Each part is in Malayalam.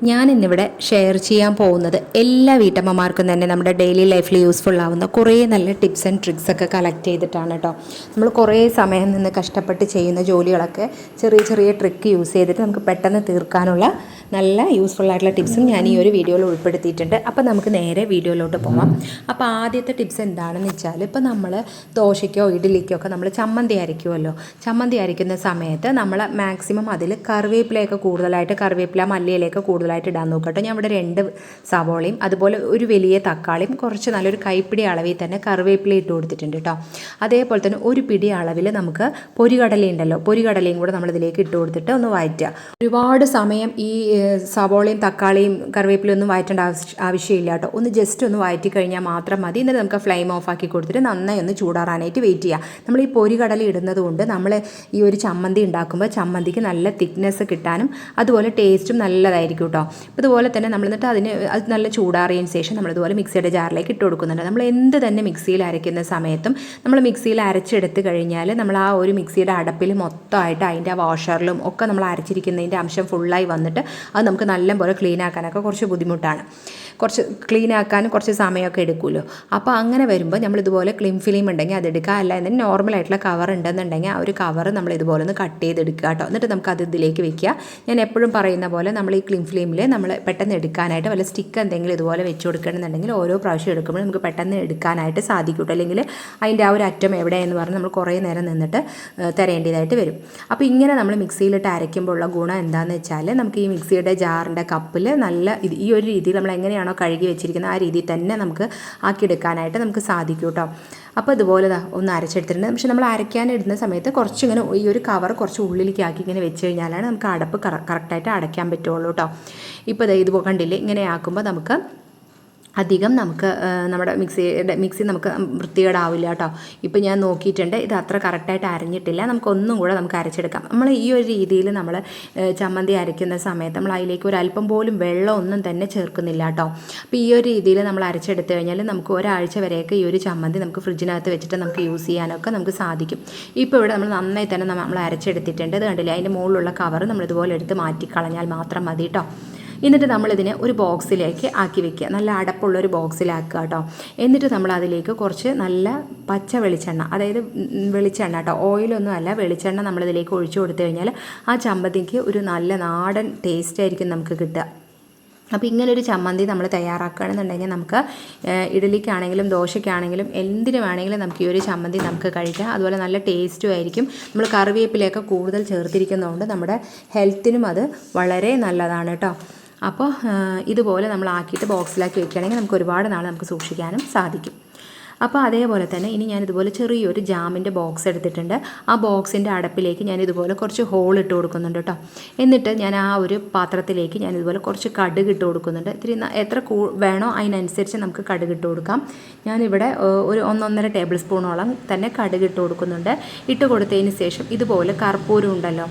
ഞാൻ ഇന്നിവിടെ ഷെയർ ചെയ്യാൻ പോകുന്നത് എല്ലാ വീട്ടമ്മമാർക്കും തന്നെ നമ്മുടെ ഡെയിലി ലൈഫിൽ യൂസ്ഫുൾ ആവുന്ന കുറേ നല്ല ടിപ്സ് ആൻഡ് ട്രിക്സ് ഒക്കെ കളക്ട് ചെയ്തിട്ടാണ് കേട്ടോ നമ്മൾ കുറേ സമയം നിന്ന് കഷ്ടപ്പെട്ട് ചെയ്യുന്ന ജോലികളൊക്കെ ചെറിയ ചെറിയ ട്രിക്ക് യൂസ് ചെയ്തിട്ട് നമുക്ക് പെട്ടെന്ന് തീർക്കാനുള്ള നല്ല യൂസ്ഫുൾ ആയിട്ടുള്ള ടിപ്സും ഞാൻ ഈ ഒരു വീഡിയോയിൽ ഉൾപ്പെടുത്തിയിട്ടുണ്ട്. അപ്പോൾ നമുക്ക് നേരെ വീഡിയോയിലോട്ട് പോകാം അപ്പോൾ ആദ്യത്തെ ടിപ്സ് എന്താണെന്ന് വെച്ചാൽ ഇപ്പോൾ നമ്മൾ ദോശയ്ക്കോ ഇഡ്ഡലിക്കോ ഒക്കെ നമ്മൾ ചമ്മന്തി അരയ്ക്കുമല്ലോ ചമ്മന്തി അരയ്ക്കുന്ന സമയത്ത് നമ്മൾ മാക്സിമം അതിൽ കറിവേപ്പിലയൊക്കെ കൂടുതലായിട്ട് കറിവേപ്പില മല്ലിയിലയൊക്കെ കൂടുതലായിട്ട് ഇടാൻ നോക്കട്ടോ ഞാൻ ഇവിടെ രണ്ട് സവോളയും അതുപോലെ ഒരു വലിയ തക്കാളിയും കുറച്ച് നല്ലൊരു കൈപ്പിടി അളവിൽ തന്നെ കറിവേപ്പില ഇട്ട് കൊടുത്തിട്ടുണ്ട് കേട്ടോ. അതേപോലെ തന്നെ ഒരു പിടി അളവിൽ നമുക്ക് പൊരികടല ഉണ്ടല്ലോ പൊരികടലയും കൂടെ നമ്മളിതിലേക്ക് ഇട്ട് കൊടുത്തിട്ട് ഒന്ന് വഴറ്റുക ഒരുപാട് സമയം ഈ സവോളയും തക്കാളിയും കറിവേപ്പിലയും ഒന്നും വഴറ്റേണ്ട ആവശ്യം ആവശ്യമില്ല കേട്ടോ. ഒന്ന് ജസ്റ്റ് ഒന്ന് വഴറ്റി കഴിഞ്ഞാൽ മാത്രം മതി. എന്നിട്ട് നമുക്ക് ഫ്ലെയിം ഓഫ് ആക്കി കൊടുത്തിട്ട് നന്നായി ഒന്ന് ചൂടാറാനായിട്ട് വെയിറ്റ് ചെയ്യുക നമ്മൾ ഈ പൊരികടല ഇടുന്നത് കൊണ്ട് നമ്മൾ ഈ ഒരു ചമ്മന്തി ഉണ്ടാക്കുമ്പോൾ ചമ്മന്തിക്ക് നല്ല തിക്നെസ് കിട്ടാനും അതുപോലെ ടേസ്റ്റും നല്ലതായിരിക്കും അപ്പോൾ ഇതുപോലെ തന്നെ നമ്മൾ എന്നിട്ട് അതിന് അത് നല്ല ചൂടാറിയതിന് ശേഷം നമ്മളിതുപോലെ മിക്സിയുടെ ജാറിലേക്ക് ഇട്ട് കൊടുക്കുന്നുണ്ട്. നമ്മൾ എന്ത് തന്നെ മിക്സിയിൽ അരയ്ക്കുന്ന സമയത്തും നമ്മൾ മിക്സിയിൽ അരച്ചെടുത്ത് കഴിഞ്ഞാൽ നമ്മൾ ആ ഒരു മിക്സിയുടെ അടപ്പിൽ മൊത്തമായിട്ട് അതിന്റെ ആ വാഷറിലും ഒക്കെ നമ്മൾ അരച്ചിരിക്കുന്നതിന്റെ അംശം ഫുള്ളായി വന്നിട്ട് അത് നമുക്ക് നല്ലപോലെ ക്ലീൻ ആക്കാനൊക്കെ കുറച്ച് ബുദ്ധിമുട്ടാണ്. കുറച്ച് ക്ലീൻ ആക്കാൻ കുറച്ച് സമയമൊക്കെ എടുക്കുമല്ലോ. അപ്പോൾ അങ്ങനെ വരുമ്പോൾ നമ്മൾ ഇതുപോലെ ക്ലിം ഫിലിം ഉണ്ടെങ്കിൽ അതെടുക്കുക അല്ല എന്നും നോർമൽ ആയിട്ടുള്ള കവർ ഉണ്ടെന്നുണ്ടെങ്കിൽ ആ ഒരു കവർ നമ്മൾ ഇതുപോലെ ഒന്ന് കട്ട് ചെയ്തെടുക്കുക കേട്ടോ. എന്നിട്ട് നമുക്ക് അത് ഇതിലേക്ക് വെക്കുക. ഞാൻ എപ്പോഴും പറയുന്ന പോലെ നമ്മൾ ഈ ക്ലിം ഫിലിമിൽ നമ്മൾ പെട്ടെന്ന് എടുക്കാനായിട്ട് വല്ല സ്റ്റിക്ക് എന്തെങ്കിലും ഇതുപോലെ വെച്ച് കൊടുക്കണമെന്നുണ്ടെങ്കിൽ ഓരോ പ്രാവശ്യം എടുക്കുമ്പോൾ നമുക്ക് പെട്ടെന്ന് എടുക്കാനായിട്ട് സാധിക്കും അല്ലെങ്കിൽ അതിന്റെ ആ ഒരു അറ്റം എവിടെയെന്ന് പറഞ്ഞ് നമ്മൾ കുറേ നേരം നിന്നിട്ട് തരേണ്ടതായിട്ട് വരും. അപ്പോൾ ഇങ്ങനെ നമ്മൾ മിക്സിയിലിട്ട് അരയ്ക്കുമ്പോൾ ഉള്ള ഗുണം എന്താണെന്ന് വെച്ചാൽ നമുക്ക് ഈ മിക്സിയുടെ ജാറിന്റെ കപ്പിൽ നല്ല ഈ ഒരു രീതിയിൽ നമ്മൾ എങ്ങനെയാണോ കഴുകി വെച്ചിരിക്കുന്നത് ആ രീതിയിൽ തന്നെ നമുക്ക് ആക്കിയെടുക്കാനായിട്ട് നമുക്ക് സാധിക്കും കേട്ടോ അപ്പോൾ ഇതുപോലെ ഒന്ന് അരച്ചെടുത്തിട്ടുണ്ട്. പക്ഷെ നമ്മൾ അരയ്ക്കാനിടുന്ന സമയത്ത് കുറച്ചിങ്ങനെ ഈ ഒരു കവർ കുറച്ച് ഉള്ളിലേക്ക് ആക്കി ഇങ്ങനെ വെച്ച് കഴിഞ്ഞാലാണ് നമുക്ക് അടപ്പ് കറക്റ്റായിട്ട് അടയ്ക്കാൻ പറ്റുള്ളൂ കേട്ടോ ഇപ്പോൾ ഇത് കണ്ടില്ലേ? ഇങ്ങനെ ആക്കുമ്പോൾ നമുക്ക് അധികം നമുക്ക് നമ്മുടെ മിക്സിയുടെ മിക്സി നമുക്ക് വൃത്തികേടാവില്ല കേട്ടോ. ഇപ്പം ഞാൻ നോക്കിയിട്ടുണ്ട് ഇത് അത്ര കറക്റ്റായിട്ട് അരഞ്ഞിട്ടില്ല. നമുക്കൊന്നും കൂടെ നമുക്ക് അരച്ചെടുക്കാം. നമ്മൾ ഈ ഒരു രീതിയിൽ നമ്മൾ ചമ്മന്തി അരയ്ക്കുന്ന സമയത്ത് നമ്മൾ അതിലേക്ക് ഒരു അല്പം പോലും വെള്ളം ഒന്നും തന്നെ ചേർക്കുന്നില്ല കേട്ടോ. അപ്പോൾ ഈ ഒരു രീതിയിൽ നമ്മൾ അരച്ചെടുത്തു കഴിഞ്ഞാൽ നമുക്ക് ഒരാഴ്ച വരെയൊക്കെ ഈ ഒരു ചമ്മന്തി നമുക്ക് ഫ്രിഡ്ജിനകത്ത് വെച്ചിട്ട് നമുക്ക് യൂസ് ചെയ്യാനൊക്കെ നമുക്ക് സാധിക്കും. ഇപ്പോൾ ഇവിടെ നമ്മൾ നന്നായി തന്നെ നമ്മൾ അരച്ചെടുത്തിട്ടുണ്ട്. ഇത് കണ്ടില്ലേ? അതിന്റെ മുകളിലുള്ള കവർ നമ്മൾ ഇതുപോലെ എടുത്ത് മാറ്റിക്കളഞ്ഞാൽ മാത്രം മതി കേട്ടോ. എന്നിട്ട് നമ്മളിതിനെ ഒരു ബോക്സിലേക്ക് ആക്കി വെക്കുക. നല്ല അടപ്പുള്ള ഒരു ബോക്സിലാക്കുക കേട്ടോ എന്നിട്ട് നമ്മൾ അതിലേക്ക് കുറച്ച് നല്ല പച്ച വെളിച്ചെണ്ണ അതായത് വെളിച്ചെണ്ണ കേട്ടോ ഓയിലൊന്നും അല്ല വെളിച്ചെണ്ണ നമ്മളിതിലേക്ക് ഒഴിച്ചു കൊടുത്തു കഴിഞ്ഞാൽ ആ ചമ്മന്തിക്ക് ഒരു നല്ല നാടൻ ടേസ്റ്റ് ആയിരിക്കും നമുക്ക് കിട്ടുക. അപ്പോൾ ഇങ്ങനൊരു ചമ്മന്തി നമ്മൾ തയ്യാറാക്കുകയാണെന്നുണ്ടെങ്കിൽ നമുക്ക് ഇഡലിക്കാണെങ്കിലും ദോശയ്ക്കാണെങ്കിലും എന്തിനു വേണമെങ്കിലും നമുക്ക് ഈ ഒരു ചമ്മന്തി നമുക്ക് കഴിക്കാം. അതുപോലെ നല്ല ടേസ്റ്റും ആയിരിക്കും. നമ്മൾ കറിവേപ്പിലയൊക്കെ കൂടുതൽ ചേർത്തിരിക്കുന്നതുകൊണ്ട് നമ്മുടെ ഹെൽത്തിനും അത് വളരെ നല്ലതാണ് കേട്ടോ അപ്പോൾ ഇതുപോലെ നമ്മൾ ആക്കിയിട്ട് ബോക്സിലാക്കി വെക്കുകയാണെങ്കിൽ നമുക്ക് ഒരുപാട് നാൾ നമുക്ക് സൂക്ഷിക്കാനും സാധിക്കും. അപ്പോൾ അതേപോലെ തന്നെ ഇനി ഞാൻ ഇതുപോലെ ചെറിയൊരു ജാമിന്റെ ബോക്സ് എടുത്തിട്ടുണ്ട്. ആ ബോക്സിന്റെ അടപ്പിലേക്ക് ഞാൻ ഇതുപോലെ കുറച്ച് ഹോൾ ഇട്ട് കൊടുക്കുന്നുണ്ട് കേട്ടോ. എന്നിട്ട് ഞാൻ ആ ഒരു പാത്രത്തിലേക്ക് ഞാൻ ഇതുപോലെ കുറച്ച് കടുക് ഇട്ട് കൊടുക്കുന്നുണ്ട്. ഇത്തിരി എത്ര കൂ വേണോ അതിനനുസരിച്ച് നമുക്ക് കടുക് ഇട്ട് കൊടുക്കാം. ഞാനിവിടെ ഒരു ഒന്നൊന്നര ടേബിൾ സ്പൂണോളം തന്നെ കടുക് ഇട്ട് കൊടുക്കുന്നുണ്ട്. ഇട്ട് കൊടുത്തതിന് ശേഷം ഇതുപോലെ കർപ്പൂരം ഉണ്ടല്ലോ.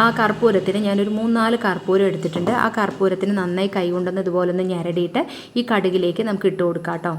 ആ കർപ്പൂരത്തിന് ഞാനൊരു മൂന്നാൽ കർപ്പൂരം എടുത്തിട്ടുണ്ട്. ആ കർപ്പൂരത്തിന് നന്നായി കൈ കൊണ്ടുവന്ന് ഇതുപോലെ ഒന്ന് ഞരടിയിട്ട് ഈ കടുകിലേക്ക് നമുക്ക് ഇട്ട് കൊടുക്കാം കേട്ടോ.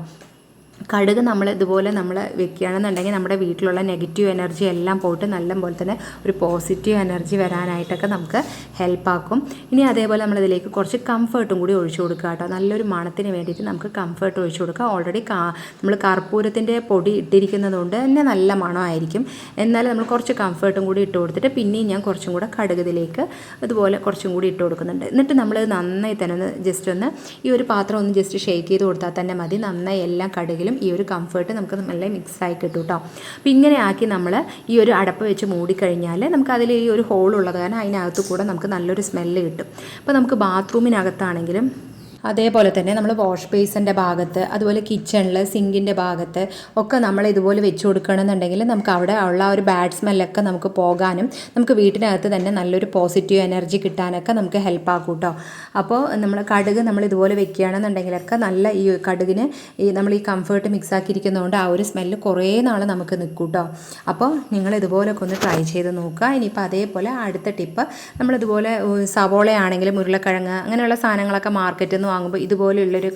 കടുക് നമ്മൾ ഇതുപോലെ നമ്മൾ വെക്കുകയാണെന്നുണ്ടെങ്കിൽ നമ്മുടെ വീട്ടിലുള്ള നെഗറ്റീവ് എനർജി എല്ലാം പോയിട്ട് നല്ല പോലെ തന്നെ ഒരു പോസിറ്റീവ് എനർജി വരാനായിട്ടൊക്കെ നമുക്ക് ഹെൽപ്പാക്കും. ഇനി അതേപോലെ നമ്മൾ ഇതിലേക്ക് കുറച്ച് കംഫർട്ടും കൂടി ഒഴിച്ചു കൊടുക്കുക കേട്ടോ. നല്ലൊരു മണത്തിന് വേണ്ടിയിട്ട് നമുക്ക് കംഫർട്ട് ഒഴിച്ചു കൊടുക്കുക. ഓൾറെഡി നമ്മൾ കർപ്പൂരത്തിന്റെ പൊടി ഇട്ടിരിക്കുന്നത് കൊണ്ട് തന്നെ നല്ല മണമായിരിക്കും. എന്നാലും നമ്മൾ കുറച്ച് കംഫർട്ടും കൂടി ഇട്ട് കൊടുത്തിട്ട് പിന്നെയും ഞാൻ കുറച്ചും കൂടെ കടുകതിലേക്ക് ഇതുപോലെ കുറച്ചും കൂടി ഇട്ട് കൊടുക്കുന്നുണ്ട്. എന്നിട്ട് നമ്മൾ നന്നായി തന്നെ ഒന്ന് ജസ്റ്റ് ഒന്ന് ഈ ഒരു പാത്രം ഒന്ന് ജസ്റ്റ് ഷേക്ക് ചെയ്ത് കൊടുത്താൽ തന്നെ മതി. നന്നായി എല്ലാ കടുകിലും ഈ ഒരു കംഫർട്ട് നമുക്ക് നല്ല മിക്സ് ആയി കിട്ടും കേട്ടോ അപ്പോൾ ഇങ്ങനെ ആക്കി നമ്മൾ ഈ ഒരു അടപ്പ് വെച്ച് മൂടിക്കഴിഞ്ഞാൽ നമുക്ക് അതിൽ ഈ ഒരു ഹോൾ ഉള്ളത് കാരണം അതിനകത്ത് കൂടെ നമുക്ക് നല്ലൊരു സ്മെല്ല് കിട്ടും. അപ്പോൾ നമുക്ക് ബാത്റൂമിനകത്താണെങ്കിലും അതേപോലെ തന്നെ നമ്മൾ വാഷ് ബേസിന്റെ ഭാഗത്ത് അതുപോലെ കിച്ചണിൽ സിങ്കിന്റെ ഭാഗത്ത് ഒക്കെ നമ്മൾ ഇതുപോലെ വെച്ച് കൊടുക്കണമെന്നുണ്ടെങ്കിൽ നമുക്ക് അവിടെ ഉള്ള ഒരു ബാഡ് സ്മെല്ലൊക്കെ നമുക്ക് പോകാനും നമുക്ക് വീട്ടിനകത്ത് തന്നെ നല്ലൊരു പോസിറ്റീവ് എനർജി കിട്ടാനൊക്കെ നമുക്ക് ഹെൽപ്പ് ആക്കും കേട്ടോ അപ്പോൾ നമ്മൾ കടുക് നമ്മൾ ഇതുപോലെ വെക്കുകയാണെന്നുണ്ടെങ്കിലൊക്കെ നല്ല ഈ കടുകിന് ഈ നമ്മൾ ഈ കംഫേർട്ട് മിക്സ് ആക്കിയിരിക്കുന്നതുകൊണ്ട് ആ ഒരു സ്മെല്ല് കുറേ നാൾ നമുക്ക് നിൽക്കും കേട്ടോ അപ്പോൾ നിങ്ങൾ ഇതുപോലൊക്കെ ഒന്ന് ട്രൈ ചെയ്ത് നോക്കുക. ഇനിയിപ്പോൾ അതേപോലെ അടുത്ത ടിപ്പ് നമ്മളിതുപോലെ സവോളയാണെങ്കിലും ഉരുളക്കിഴങ്ങ് അങ്ങനെയുള്ള സാധനങ്ങളൊക്കെ മാർക്കറ്റിൽ നിന്ന് വാങ്ങുമ്പോൾ ഇതുപോലെയുള്ളൊരു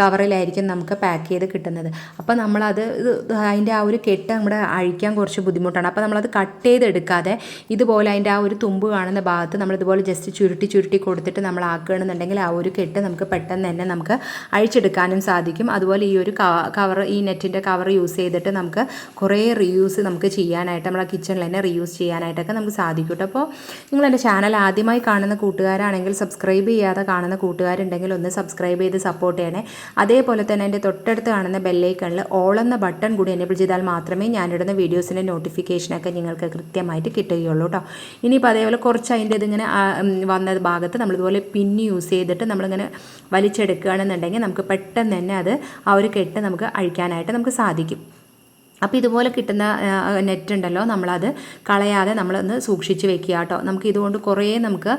കവറിലായിരിക്കും നമുക്ക് പാക്ക് ചെയ്ത് കിട്ടുന്നത്. അപ്പോൾ നമ്മളത് അതിന്റെ ആ ഒരു കെട്ട് നമ്മുടെ അഴിക്കാൻ കുറച്ച് ബുദ്ധിമുട്ടാണ്. അപ്പോൾ നമ്മളത് കട്ട് ചെയ്തെടുക്കാതെ ഇതുപോലെ അതിന്റെ ആ ഒരു തുമ്പ് കാണുന്ന ഭാഗത്ത് നമ്മൾ ഇതുപോലെ ജസ്റ്റ് ചുരുട്ടി ചുരുട്ടി കൊടുത്തിട്ട് നമ്മൾ ആക്കുകയാണെന്നുണ്ടെങ്കിൽ ആ ഒരു കെട്ട് നമുക്ക് പെട്ടെന്ന് തന്നെ നമുക്ക് അഴിച്ചെടുക്കാനും സാധിക്കും. അതുപോലെ ഈ ഒരു കവർ ഈ നെറ്റിന്റെ കവർ യൂസ് ചെയ്തിട്ട് നമുക്ക് കുറേ റീയൂസ് നമുക്ക് ചെയ്യാനായിട്ട് നമ്മളെ കിച്ചണിൽ തന്നെ റീയൂസ് ചെയ്യാനായിട്ടൊക്കെ നമുക്ക് സാധിക്കും അപ്പോൾ നിങ്ങൾ എന്റെ ചാനൽ ആദ്യമായി കാണുന്ന കൂട്ടുകാരാണെങ്കിൽ സബ്സ്ക്രൈബ് ചെയ്യാതെ കാണുന്ന കൂട്ടുകാരുണ്ടെങ്കിൽ ഒന്ന് സബ്സ്ക്രൈബ് ചെയ്ത് സപ്പോർട്ട് ചെയ്യണേ. അതേപോലെ തന്നെ എന്റെ തൊട്ടടുത്ത് കാണുന്ന ബെല്ലൈക്കണിൽ ഓൾ എന്ന ബട്ടൺ കൂടി എനേബിൾ ചെയ്താൽ മാത്രമേ ഞാനിടുന്ന വീഡിയോസിന്റെ നോട്ടിഫിക്കേഷനൊക്കെ നിങ്ങൾക്ക് കൃത്യമായിട്ട് കിട്ടുകയുള്ളൂ കേട്ടോ ഇനിയിപ്പോൾ അതേപോലെ കുറച്ച് അതിന്റെ ഇതിങ്ങനെ വന്ന ഭാഗത്ത് നമ്മളിതുപോലെ പിന്ന് യൂസ് ചെയ്തിട്ട് നമ്മളിങ്ങനെ വലിച്ചെടുക്കുകയാണെന്നുണ്ടെങ്കിൽ നമുക്ക് പെട്ടെന്ന് തന്നെ അത് ആ ഒരു കെട്ട് നമുക്ക് അഴിക്കാനായിട്ട് നമുക്ക് സാധിക്കും. അപ്പോൾ ഇതുപോലെ കിട്ടുന്ന നെറ്റ് ഉണ്ടല്ലോ നമ്മളത് കളയാതെ നമ്മളൊന്ന് സൂക്ഷിച്ച് വെക്കുക കേട്ടോ. നമുക്ക് ഇതുകൊണ്ട് കുറേ നമുക്ക്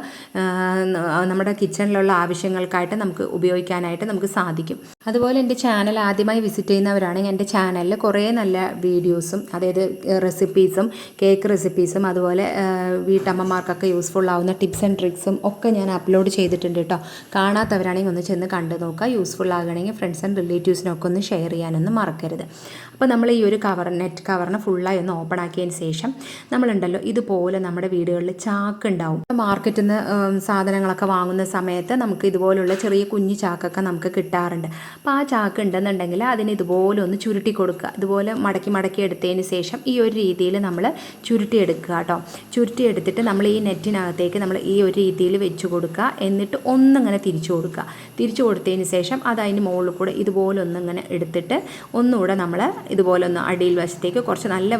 നമ്മുടെ കിച്ചണിലുള്ള ആവശ്യങ്ങൾക്കായിട്ട് നമുക്ക് ഉപയോഗിക്കാനായിട്ട് നമുക്ക് സാധിക്കും. അതുപോലെ എന്റെ ചാനൽ ആദ്യമായി വിസിറ്റ് ചെയ്യുന്നവരാണെങ്കിൽ എന്റെ ചാനലിൽ കുറേ നല്ല വീഡിയോസും അതായത് റെസിപ്പീസും കേക്ക് റെസിപ്പീസും അതുപോലെ വീട്ടമ്മമാർക്കൊക്കെ യൂസ്ഫുൾ ആവുന്ന ടിപ്സ് ആൻഡ് ട്രിക്സും ഒക്കെ ഞാൻ അപ്ലോഡ് ചെയ്തിട്ടുണ്ട് കേട്ടോ. കാണാത്തവരാണെങ്കിൽ ഒന്ന് ചെന്ന് കണ്ടു നോക്കുക. യൂസ്ഫുൾ ആകണമെങ്കിൽ ഫ്രണ്ട്സ് ആൻഡ് റിലേറ്റീവ്സിനൊക്കെ ഒന്ന് ഷെയർ ചെയ്യാനൊന്നും മറക്കരുത്. അപ്പോൾ നമ്മൾ ഈ ഒരു കവർ നെറ്റ് കവറിന് ഫുള്ളായി ഒന്ന് ഓപ്പൺ ആക്കിയതിന് ശേഷം നമ്മളുണ്ടല്ലോ ഇതുപോലെ നമ്മുടെ വീടുകളിൽ ചാക്ക് ഉണ്ടാവും മാർക്കറ്റിൽ നിന്ന് സാധനങ്ങളൊക്കെ വാങ്ങുന്ന സമയത്ത് നമുക്ക് ഇതുപോലുള്ള ചെറിയ കുഞ്ഞു ചാക്കൊക്കെ നമുക്ക് കിട്ടാറുണ്ട്. അപ്പോൾ ആ ചാക്ക് ഉണ്ടെന്നുണ്ടെങ്കിൽ അതിന് ഇതുപോലെ ഒന്ന് ചുരുട്ടി കൊടുക്കുക. ഇതുപോലെ മടക്കി മടക്കി എടുത്തതിന് ശേഷം ഈ ഒരു രീതിയിൽ നമ്മൾ ചുരുട്ടി എടുക്കുക കേട്ടോ. ചുരുട്ടി എടുത്തിട്ട് നമ്മൾ ഈ നെറ്റിനകത്തേക്ക് നമ്മൾ ഈ ഒരു രീതിയിൽ വെച്ച് കൊടുക്കുക. എന്നിട്ട് ഒന്നിങ്ങനെ തിരിച്ചു കൊടുക്കുക. തിരിച്ചു കൊടുത്തതിന് ശേഷം അത് അതിന് മുകളിൽ കൂടെ ഇതുപോലെ ഒന്നിങ്ങനെ എടുത്തിട്ട് ഒന്നുകൂടെ നമ്മൾ ഇതുപോലെ ഒന്ന് അടിയിൽ വശത്തേക്ക് കുറച്ച് നല്ല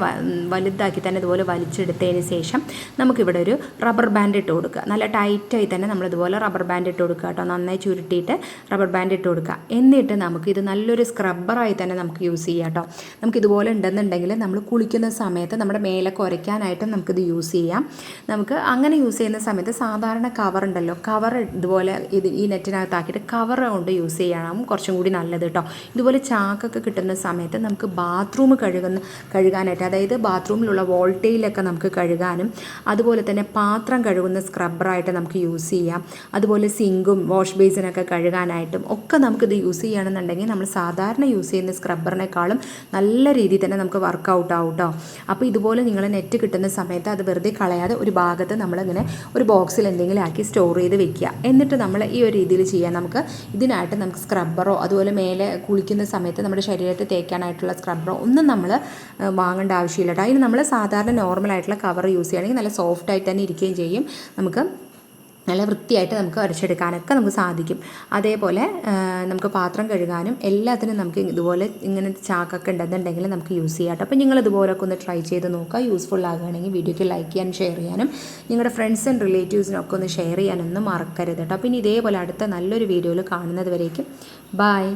വലുതാക്കി തന്നെ ഇതുപോലെ വലിച്ചെടുത്തതിന് ശേഷം നമുക്കിവിടെ ഒരു റബ്ബർ ബാൻഡ് ഇട്ട് കൊടുക്കുക. നല്ല ടൈറ്റായി തന്നെ നമ്മൾ ഇതുപോലെ റബ്ബർ ബാൻഡ് ഇട്ട് കൊടുക്കുക കേട്ടോ. നന്നായി ചുരുട്ടിയിട്ട് റബ്ബർ ബാൻഡ് ഇട്ട് കൊടുക്കുക. എന്നിട്ട് നമുക്ക് ഇത് നല്ലൊരു സ്ക്രബ്ബറായി തന്നെ നമുക്ക് യൂസ് ചെയ്യാം കേട്ടോ. നമുക്ക് ഇതുപോലെ ഉണ്ടെന്നുണ്ടെങ്കിൽ നമ്മൾ കുളിക്കുന്ന സമയത്ത് നമ്മുടെ മേലെ കുരയ്ക്കാനായിട്ടും നമുക്കിത് യൂസ് ചെയ്യാം. നമുക്ക് അങ്ങനെ യൂസ് ചെയ്യുന്ന സമയത്ത് സാധാരണ കവർ ഉണ്ടല്ലോ. കവർ ഇതുപോലെ ഇത് ഈ നെറ്റിനകത്താക്കിയിട്ട് കവർ കൊണ്ട് യൂസ് ചെയ്യണം. കുറച്ചും കൂടി നല്ലത് കേട്ടോ. ഇതുപോലെ ചാക്കൊക്കെ കിട്ടുന്ന സമയത്ത് നമുക്ക് ബാത്റൂം കഴുകുന്ന കഴുകാനായിട്ട് അതായത് ബാത്റൂമിലുള്ള വോൾട്ടേജിലൊക്കെ നമുക്ക് കഴുകാനും അതുപോലെ തന്നെ പാത്രം കഴുകുന്ന സ്ക്രബ്ബറായിട്ട് നമുക്ക് യൂസ് ചെയ്യാം അതുപോലെ സിങ്കും വാഷ് ബേസിനൊക്കെ കഴുകാനായിട്ടും ഒക്കെ നമുക്കിത് യൂസ് ചെയ്യുകയാണെന്നുണ്ടെങ്കിൽ നമ്മൾ സാധാരണ യൂസ് ചെയ്യുന്ന സ്ക്രബ്ബറിനേക്കാളും നല്ല രീതിയിൽ തന്നെ നമുക്ക് വർക്കൗട്ട് ആവും കേട്ടോ അപ്പോൾ ഇതുപോലെ നിങ്ങൾ നെറ്റ് കിട്ടുന്ന സമയത്ത് അത് വെറുതെ കളയാതെ ഒരു ഭാഗത്ത് നമ്മളിങ്ങനെ ഒരു ബോക്സിൽ എന്തെങ്കിലും ആക്കി സ്റ്റോർ ചെയ്ത് വെക്കുക. എന്നിട്ട് നമ്മൾ ഈ ഒരു രീതിയിൽ ചെയ്യാം. നമുക്ക് ഇതിനായിട്ട് നമുക്ക് സ്ക്രബ്ബറോ അതുപോലെ മേലെ കുളിക്കുന്ന സമയത്ത് നമ്മുടെ ശരീരത്തെ തേക്കാനായിട്ടുള്ള സ്ക്രബ്ബറോ ഒന്നും നമ്മൾ വാങ്ങേണ്ട ആവശ്യമില്ല കേട്ടോ അതിന് നമ്മൾ സാധാരണ നോർമലായിട്ടുള്ള കവർ യൂസ് ചെയ്യുകയാണെങ്കിൽ നല്ല സോഫ്റ്റ് ആയിട്ട് തന്നെ ഇരിക്കുകയും ചെയ്യും. നമുക്ക് നല്ല വൃത്തിയായിട്ട് നമുക്ക് അരച്ചെടുക്കാനൊക്കെ നമുക്ക് സാധിക്കും. അതേപോലെ നമുക്ക് പാത്രം കഴുകാനും എല്ലാത്തിനും നമുക്ക് ഇതുപോലെ ഇങ്ങനെ ചാക്കൊക്കെ ഉണ്ടെന്നുണ്ടെങ്കിൽ നമുക്ക് യൂസ് ചെയ്യാം അപ്പോൾ നിങ്ങൾ ഇതുപോലൊക്കെ ഒന്ന് ട്രൈ ചെയ്ത് നോക്കുക. യൂസ്ഫുൾ ആകുകയാണെങ്കിൽ വീഡിയോയ്ക്ക് ലൈക്ക് ചെയ്യാനും ഷെയർ ചെയ്യാനും നിങ്ങളുടെ ഫ്രണ്ട്സ് ആൻഡ് റിലേറ്റീവ്സിനൊക്കെ ഒന്ന് ഷെയർ ചെയ്യാനൊന്നും മറക്കരുത് കേട്ടോ പിന്നെ ഇതേപോലെ അടുത്ത നല്ലൊരു വീഡിയോയിൽ കാണുന്നത് വരേക്കും. ബായ്